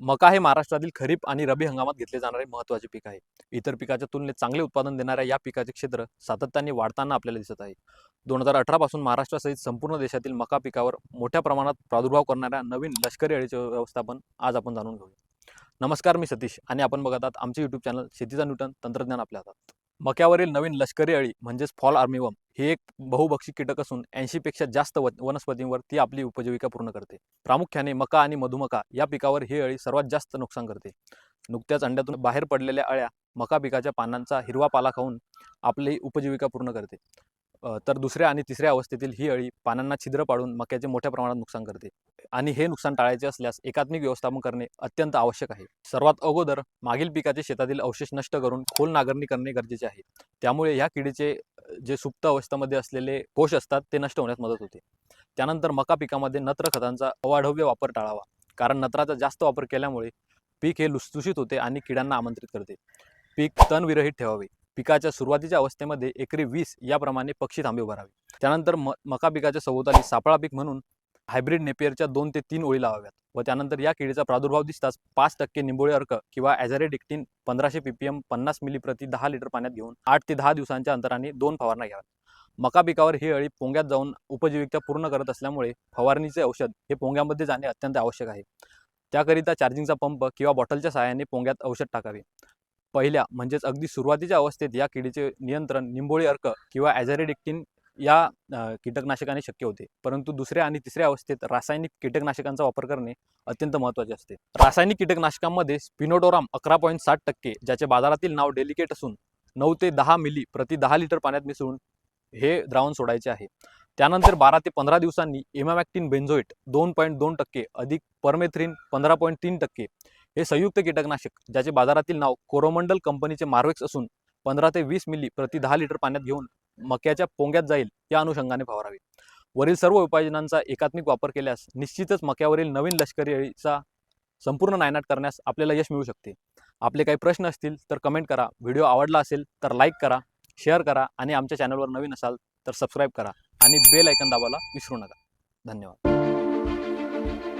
मका हे महाराष्ट्रातील खरीप आणि रब्बी हंगामात घेतले जाणारे महत्त्वाचे पीक आहे. इतर पिकाच्या तुलनेत चांगले उत्पादन देणाऱ्या या पिकाचे क्षेत्र सातत्याने वाढताना आपल्याला दिसत आहे. दोन हजार अठरापासून महाराष्ट्रासहित संपूर्ण देशातील मका पिकावर मोठ्या प्रमाणात प्रादुर्भाव करणाऱ्या नवीन लष्करी अळीचे व्यवस्थापन आज आपण जाणून घेऊया. नमस्कार मी सतीश आणि आपण बघत आहात आमचे यूट्यूब चॅनल शेतीचा न्यूटन तंत्रज्ञान आपल्या हातात. मक्यावरील नवीन लष्करी अळी म्हणजेच फॉल आर्मीवम हे एक बहुभक्षी कीटक असून ऐंशीपेक्षा जास्त व वनस्पतींवर ती आपली उपजीविका पूर्ण करते. प्रामुख्याने मका आणि मधुमका या पिकावर ही अळी सर्वात जास्त नुकसान करते. नुकत्याच अंड्यातून बाहेर पडलेल्या अळ्या मका पिकाच्या पानांचा हिरवा पाला खाऊन आपली उपजीविका पूर्ण करते. तर दुसऱ्या आणि तिसऱ्या अवस्थेतील ही अळी पानांना छिद्र पाडून मक्याचे मोठ्या प्रमाणात नुकसान करते. आणि हे नुकसान टाळायचे असल्यास एकात्मिक व्यवस्थापन करणे अत्यंत आवश्यक आहे. सर्वात अगोदर मागील पिकाचे शेतातील अवशेष नष्ट करून खोल नांगरणी करणे गरजेचे आहे. त्यामुळे ह्या किडीचे जे सुप्त अवस्थेमध्ये असलेले कोश असतात ते नष्ट होण्यास मदत होते. त्यानंतर मका पिकामध्ये नत्र खतांचा अवाढव्य वापर टाळावा. कारण नत्राचा जास्त वापर केल्यामुळे पीक हे लुसलुशीत होते आणि किड्यांना आमंत्रित करते. पीक तणविरहित ठेवावे. पिकाच्या सुरुवातीच्या अवस्थेमध्ये एकरी वीस याप्रमाणे पक्षी थांबे भरावे त्यानंतर म मका पिकाच्या सभोवताली सापळा पीक म्हणून हायब्रिड नेपियरच्या दोन ते तीन ओळी लावाव्यात व त्यानंतर या किडीचा प्रादुर्भाव दिसताच पाच टक्के निंबोळी अर्क किंवा ॲझॅरेडिक्टिन पंधराशे पीपीएम पन्नास मिली प्रति दहा लिटर पाण्यात घेऊन आठ ते दहा दिवसांच्या अंतराने दोन फवारण्या घ्याव्यात. मका पिकावर ही अळी पोंग्यात जाऊन उपजीविका पूर्ण करत असल्यामुळे फवारणीचे औषध हे पोंग्यामध्ये जाणे अत्यंत आवश्यक आहे. त्याकरिता चार्जिंगचा पंप किंवा बॉटलच्या सहाय्याने पोंग्यात औषध टाकावे. पहिल्या म्हणजेच अगदी सुरुवातीच्या अवस्थेत या किडीचे नियंत्रण निंबोळी अर्क किंवा ॲझॅरेडिक्टिन या कीटकनाशकाने शक्य होते. परंतु दुसऱ्या आणि तिसऱ्या अवस्थेत रासायनिक कीटकनाशकांचा वापर करणे अत्यंत महत्त्वाचे असते. रासायनिक कीटकनाशकांमध्ये स्पिनोडोराम अकरा पॉईंट साठ टक्के ज्याचे बाजारातील नाव डेलिकेट असून नऊ ते दहा मिली प्रति दहा लिटर पाण्यात मिसळून हे द्रावण सोडायचे आहे. त्यानंतर बारा ते पंधरा दिवसांनी इमामॅक्टिन बेन्झोइट दोन पॉईंट दोन टक्के अधिक परमेथ्रिन पंधरा पॉईंट तीन टक्के हे संयुक्त कीटकनाशक ज्याचे बाजारातील नाव कोरोमंडल कंपनीचे मार्वेक्स असून पंधरा ते वीस मिली प्रति दहा लिटर पाण्यात घेऊन मक्याच्या पोंग्यात जाईल या अनुषंगाने फवारावे वरील सर्व उपाययोजनांचा एकात्मिक वापर केल्यास निश्चितच मक्यावरील नवीन लष्करी अळीचा संपूर्ण नायनाट करण्यास आपल्याला यश मिळू शकते. आपले काही प्रश्न असतील तर कमेंट करा. व्हिडिओ आवडला असेल तर लाईक करा शेअर करा आणि आमच्या चॅनलवर नवीन असाल तर सबस्क्राईब करा आणि बेल ऐकन दाबायला विसरू नका. धन्यवाद.